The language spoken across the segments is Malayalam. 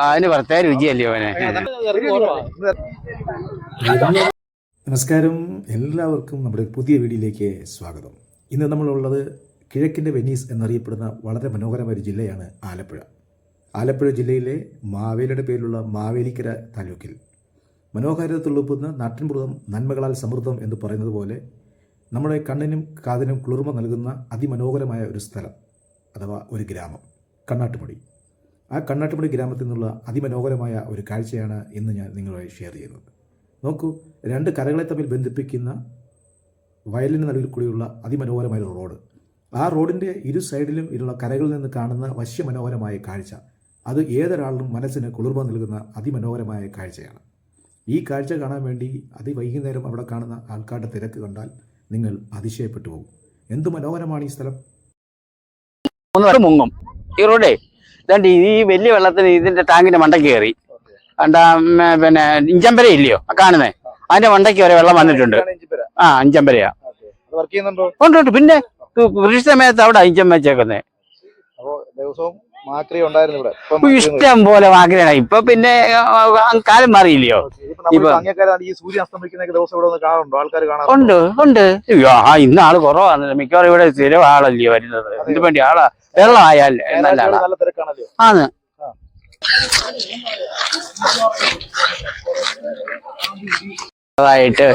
അതിന് പ്രത്യേക രുചിയല്ലേ അവനെ നമസ്കാരം. എല്ലാവർക്കും നമ്മുടെ പുതിയ വീഡിയോയിലേക്ക് സ്വാഗതം. ഇന്ന് നമ്മളുള്ളത് കിഴക്കിന്റെ വെനീസ് എന്നറിയപ്പെടുന്ന വളരെ മനോഹരമായ ഒരു ജില്ലയാണ് ആലപ്പുഴ. ആലപ്പുഴ ജില്ലയിലെ മാവേലിയുടെ പേരിലുള്ള മാവേലിക്കര താലൂക്കിൽ. മനോഹാരിത തുളുപ്പുന്ന നാട്ടിൻപുറം നന്മകളാൽ സമൃദ്ധം എന്ന് പറയുന്നത് പോലെ നമ്മുടെ കണ്ണിനും കാതിനും കുളിർമ നൽകുന്ന അതിമനോഹരമായ ഒരു സ്ഥലം അഥവാ ഒരു ഗ്രാമം കണ്ണാട്ടുമുടി ആ കണ്ണാട്ടുപടി ഗ്രാമത്തിൽ നിന്നുള്ള അതിമനോഹരമായ ഒരു കാഴ്ചയാണ് ഇന്ന് ഞാൻ നിങ്ങളുമായി ഷെയർ ചെയ്യുന്നത്. നോക്കൂ രണ്ട് കരകളെ തമ്മിൽ ബന്ധിപ്പിക്കുന്ന വയലിന് നടുവിൽ കൂടിയുള്ള അതിമനോഹരമായ ഒരു റോഡ്. ആ റോഡിന്റെ ഇരു സൈഡിലും ഇരുള്ള കരകളിൽ നിന്ന് കാണുന്ന വശ്യമനോഹരമായ കാഴ്ച. അത് ഏതൊരാളിനും മനസ്സിന് കുളിർമ നൽകുന്ന അതിമനോഹരമായ കാഴ്ചയാണ്. ഈ കാഴ്ച കാണാൻ വേണ്ടി അതിവൈകുന്നേരം അവിടെ കാണുന്ന ആൾക്കാരുടെ തിരക്ക് കണ്ടാൽ നിങ്ങൾ അതിശയപ്പെട്ടു പോകും. എന്ത് മനോഹരമാണ് ഈ സ്ഥലം? ഈ റോഡേ ഇതാണ്ട് ഈ വലിയ വെള്ളത്തിന് ഇതിന്റെ ടാങ്കിന്റെ മണ്ടയ്ക്ക് കയറി. കണ്ട പിന്നെ ഇഞ്ചമ്പര ഇല്ലയോ? കാണുന്നേ. അതിന്റെ മണ്ടയ്ക്ക് വരെ വെള്ളം വന്നിട്ടുണ്ട്. ആ ഇഞ്ചമ്പരയാ. ഉണ്ട് ഉണ്ട്. പിന്നെ കൃഷി സമയത്ത് അവിടെ ഇഞ്ചം വെച്ചേക്കുന്നേ. ദിവസവും മാക്രി ഉണ്ടായിരുന്നു ഇവിടെ. ഇപ്പൊ ഇഷ്ടം പോലെ മാക്രിയാണ് ഇപ്പൊ പിന്നെ കാലം മാറിയില്ലയോ? ഉണ്ട് ഉണ്ട്. അയ്യോ, ആ ഇന്ന് ആൾ കുറവാണ് മിക്കവാറും ഇവിടെ സ്ഥിരം ആളല്ലയോ വരുന്നത്. എന്ത് വേണ്ടി ആളാ. വെള്ളം ആയാൽ നല്ല ആളാ ആണ്. ായിട്ട്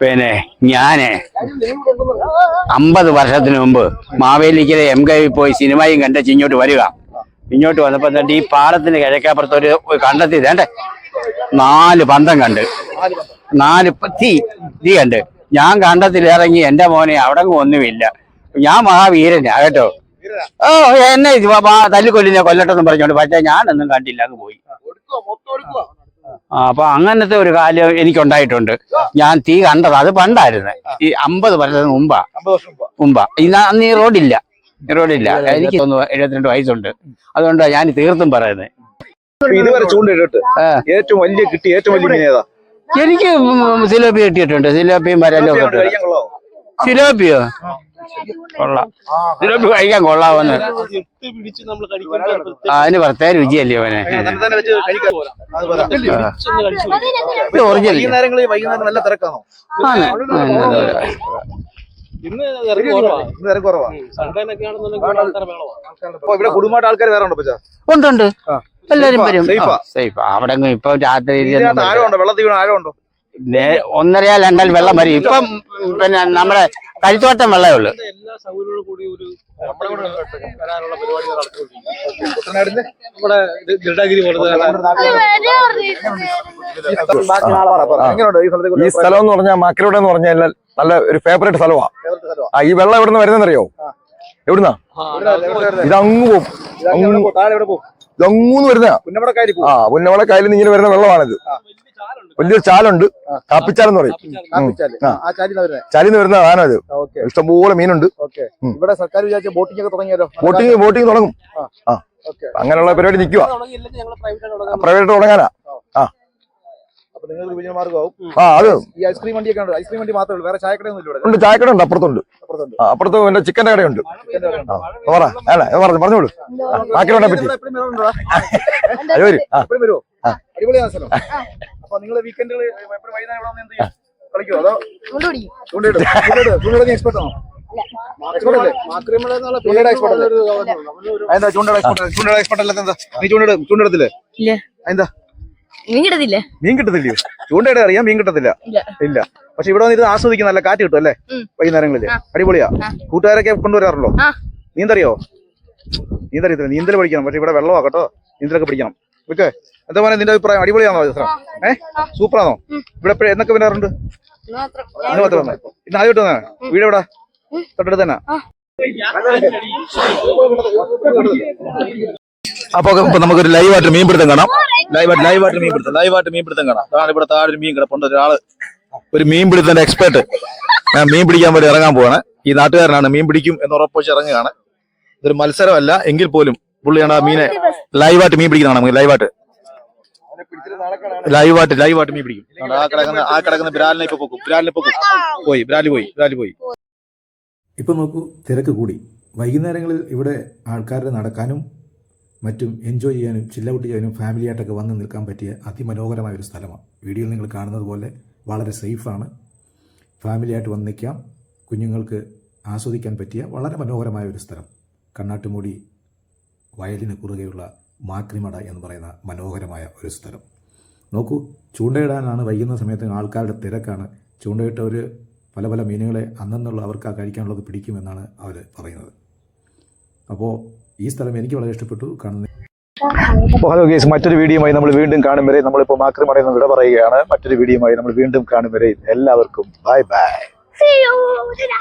പിന്നെ ഞാൻ അമ്പത് വർഷത്തിന് മുമ്പ് മാവേലിക്കലെ എം കെ പോയി സിനിമയും കണ്ട് ഇങ്ങോട്ട് വരിക. ഇങ്ങോട്ട് വന്നപ്പോ ദാണ്ട് ഈ പാടത്തിന്റെ കിഴക്കാപ്പുറത്ത് ഒരു കണ്ടെത്തി വേണ്ടേ നാല് പന്തം കണ്ട്. നാല് തീ തീ കണ്ട്. ഞാൻ കണ്ടത്തിൽ ഇറങ്ങി എന്റെ മോനെ അവിടെ ഒന്നുമില്ല. ഞാൻ മഹാവീരനാ കേട്ടോ? ഓ എന്നെ തല്ലിക്കൊല്ലിനെ കൊല്ലട്ടെന്ന് പറഞ്ഞോണ്ട് പക്ഷേ ഞാനൊന്നും കണ്ടില്ല അങ്ങ് പോയി. ആ അപ്പൊ അങ്ങനത്തെ ഒരു കാലം എനിക്കുണ്ടായിട്ടുണ്ട്. ഞാൻ തീ കണ്ടത് അത് പണ്ടായിരുന്നു. ഈ അമ്പത് വർഷത്തിന് മുമ്പാ. മുമ്പാ. ഇന്ന് അന്ന് ഈ റോഡില്ല. റോഡില്ല എനിക്ക് തോന്നുന്നു എഴുപത്തിരണ്ട് വയസ്സുണ്ട്. അതുകൊണ്ടാണ് ഞാൻ തീർത്തും പറയുന്നത് അപ്പൊ ഇതുവരെ ചൂണ്ടിട്ട് ആ. ഏറ്റവും വലിയ കിട്ടി ഏറ്റവും വലിയ മീൻ ഏതാ? എനിക്ക് സിലോപ്പി കിട്ടിയിട്ടുണ്ട്. സിലോപ്പിയും വരലും സിലോപ്പിയോ? കൊള്ളാം. സിലോപ്പി കഴിക്കാൻ കൊള്ളാമെന്ന് ആ, അതിന് പ്രത്യേക രുചിയല്ലേ അവനെ ഒറിജിനൽ. വൈകുന്നേരങ്ങളിൽ വൈകുന്നേരം നല്ല തിരക്കാണോ? ആണ്. ഇന്ന് തിരക്ക് കുറവാ ഇവിടെ കുടുംബമായിട്ട് ആൾക്കാർ വേറെ ഉണ്ടോ പച്ചാ ഉണ്ട് ഉണ്ട്. എല്ലാരും വരും. സേഫ്. അവിടെ ഇപ്പൊ രാത്രി വെള്ളത്തിൽ വീണ രണ്ടാൽ വെള്ളം വരും. ഇപ്പം പിന്നെ നമ്മുടെ കഴുത്തോട്ടം വെള്ളമേ ഉള്ളു. എല്ലാ സൗകര്യങ്ങളും കൂടി ഒരു വരാനുള്ള നമ്മുടെ ഗരുഡാഗിരി പോലത്തെ സ്ഥലത്തെ ഈ സ്ഥലം എന്ന് പറഞ്ഞാൽ മാക്കരോട് എന്ന് പറഞ്ഞാൽ നല്ല ഒരു ഫേവറേറ്റ് സ്ഥലമാണ് ആ ഈ വെള്ളം എവിടെ നിന്ന് വരുന്നറിയോ എവിടുന്നാ? ഇത് അങ്ങ് പോവും. അങ്ങ് താഴെ എവിടെ പോകും ഇതങ്ങൂന്ന് വരുന്ന ആ പുന്നവട കായലിൽ നിന്ന് ഇങ്ങനെ വരുന്ന വെള്ളമാണിത്. വലിയൊരു ചാലുണ്ട്. കാപ്പിച്ചാലെന്ന് പറയും. ആ. ആ ചാലിന്ന് വരുന്നത് വരുന്ന സാധനം ഇത് ഇഷ്ടംപോലെ മീനുണ്ട്. ഇവിടെ സർക്കാർ വിചാരിച്ച ബോട്ടിംഗ് ബോട്ടിങ് ബോട്ടിങ് തുടങ്ങും. ഓക്കെ. അങ്ങനെയുള്ള പരിപാടി നിൽക്കുക പ്രൈവറ്റ് തുടങ്ങാനാ. ആ. അപ്പൊ നിങ്ങൾക്ക് വിഭജന ആ അത് ഈ ഐസ്ക്രീം വണ്ടിയൊക്കെ ഉണ്ട്. ഐസ്ക്രീം വണ്ടി മാത്രമേ ഉള്ളൂ. വേറെ ചായക്കടയൊന്നും ഇല്ല ഇവിടെ. ഉണ്ട് ചായക്കട ഉണ്ട് അപ്പുറത്തുണ്ട്. അപ്പുറത്തുണ്ട്. ആ, അപ്പുറത്ത് എന്റെ ചിക്കന്റെ കടയുണ്ട്. ആ പറ അല്ല പറഞ്ഞു പറഞ്ഞോളൂ. മാക്കരോടെ പറ്റി. ഇവിടെ എപ്പോഴും വരാറുണ്ടോ? അത് വരും ആ. എപ്പോഴും വരുമോ ആ. അടിപൊളിയാണ് സ്ഥലം അപ്പൊ നിങ്ങൾ വീക്കെൻഡുകൾ എപ്പോഴും വൈകുന്നേരം ഇവിടെ വന്ന് എന്ത് ചെയ്യും? കളിക്കോ അതോ ചൂണ്ടയിടും? ചൂണ്ടയിടും. ചൂണ്ടയിടുന്ന എക്സ്പെർട്ട് ആണോ? എക്സ്പെർട്ട് അല്ലേ? ചൂണ്ടയുടെ. എക്സ്പെർട്ട് അല്ലേ? എന്താ ചൂണ്ടയുടെ എക്സ്പെർട്ട് ചൂണ്ടയുടെ എക്സ്പെർട്ട് അല്ലാത്ത എന്താ? നീ ചൂണ്ടിടും ചൂണ്ടിടത്തില്ലേ ഇല്ല. എന്താ നീങ്ങിടത്തില്ലേ മീൻ കിട്ടത്തില്ലയോ? ചൂണ്ടയുടെ അറിയാം മീൻ കിട്ടത്തില്ല. ഇല്ല. പക്ഷെ ഇവിടെ വന്നിരുന്ന് ആസ്വദിക്കുന്ന നല്ല കാറ്റ് കിട്ടും അല്ലേ? ആ. അടിപൊളിയാ. കൂട്ടുകാരൊക്കെ കൊണ്ടുവരാറുള്ളോ ആ. നീന്തറിയോ? നീന്തറിയത്തില്ല. നീന്തൽ പഠിക്കണം. പക്ഷെ ഇവിടെ വെള്ളമാ കേട്ടോ. നീന്തലൊക്കെ പഠിക്കണം ഓക്കെ? എന്താ പറയുക നിന്റെ അഭിപ്രായം? അടിപൊളിയാണോ സ്ഥലം ഏഹ് സൂപ്പറാണോ? ഇവിടെ എപ്പോഴും എന്നൊക്കെ വരാറുണ്ട്? ഇന്ന് മാത്രം. ഇന്ന് ആദ്യമായിട്ട് വന്നേ വീട് എവിടെ? തൊട്ടടുത്ത് തന്നെ. അപ്പൊ ഇപ്പൊ നമുക്കൊരു ലൈവായിട്ട് മീൻപിടുത്തം കാണാം. ലൈവായിട്ട് ലൈവായിട്ട് മീൻപിടുത്തം ലൈവായിട്ട് മീൻപിടുത്തം കാണാം. ഇവിടെ താഴെ മീൻ കിടപ്പുണ്ട് ഒരാൾ ഒരു മീൻ മീൻപിടുത്തന്റെ എക്സ്പേർട്ട് ഞാൻ മീൻ പിടിക്കാൻ വേണ്ടി ഇറങ്ങാൻ പോവാണ്. ഈ നാട്ടുകാരനാണ് മീൻ പിടിക്കും എന്ന് ഉറപ്പിച്ച് ഇറങ്ങുകയാണ്. ഇതൊരു മത്സരമല്ല എങ്കിൽ പോലും പുള്ളിയാണ് ആ മീനെ ലൈവായിട്ട് മീൻ പിടിക്കുന്നതാണ് നമുക്ക് ലൈവായിട്ട്. ലൈവായിട്ട് ലൈവായിട്ട് മീൻ പിടിക്കും. ആ കിടക്കുന്ന ആ കിടക്കുന്ന ബ്രാലിനെ ഇപ്പൊ പൊക്കും. ബ്രാലിനെ പൊക്കും. പോയി ബ്രാലി പോയി ബ്രാലി പോയി. ഇപ്പൊ നോക്കൂ തിരക്ക് കൂടി. വൈകുന്നേരങ്ങളിൽ ഇവിടെ ആൾക്കാരുടെ നടക്കാനും മറ്റും എൻജോയ് ചെയ്യാനും ചില്ലൗട്ട് ചെയ്യാനും ഫാമിലിയായിട്ടൊക്കെ വന്ന് നിൽക്കാൻ പറ്റിയ അതിമനോഹരമായ ഒരു സ്ഥലമാണ്. വീഡിയോയിൽ നിങ്ങൾ കാണുന്നത് പോലെ വളരെ സേഫാണ് ഫാമിലിയായിട്ട് വന്ന് നിൽക്കാം. കുഞ്ഞുങ്ങൾക്ക് ആസ്വദിക്കാൻ പറ്റിയ വളരെ മനോഹരമായ ഒരു സ്ഥലം. കണ്ണാട്ടുമൂടി വയലിന് കുറുകെയുള്ള മാക്രിമട എന്ന് പറയുന്ന മനോഹരമായ ഒരു സ്ഥലം. നോക്കൂ ചൂണ്ടയിടാനാണ് വൈകുന്ന സമയത്ത് ആൾക്കാരുടെ തിരക്കാണ്. ചൂണ്ടയിട്ടവർ പല പല മീനുകളെ അന്നെന്നുള്ള അവർക്ക് ആ കഴിക്കാനുള്ളത് പിടിക്കുമെന്നാണ് അവർ പറയുന്നത്. അപ്പോൾ ഈ സ്ഥലം എനിക്ക് വളരെ ഇഷ്ടപ്പെട്ടു. കാണുന്നത് ഹലോ ഗേസ് മറ്റൊരു വീഡിയോയുമായി നമ്മൾ വീണ്ടും കാണും വരെ. നമ്മളിപ്പോൾ മാക്രിമടയിൽ നിന്ന് വിട പറയുകയാണ്. മറ്റൊരു വീഡിയോയുമായി നമ്മൾ വീണ്ടും കാണും വരെ. എല്ലാവർക്കും bye bye See you. Ta-da.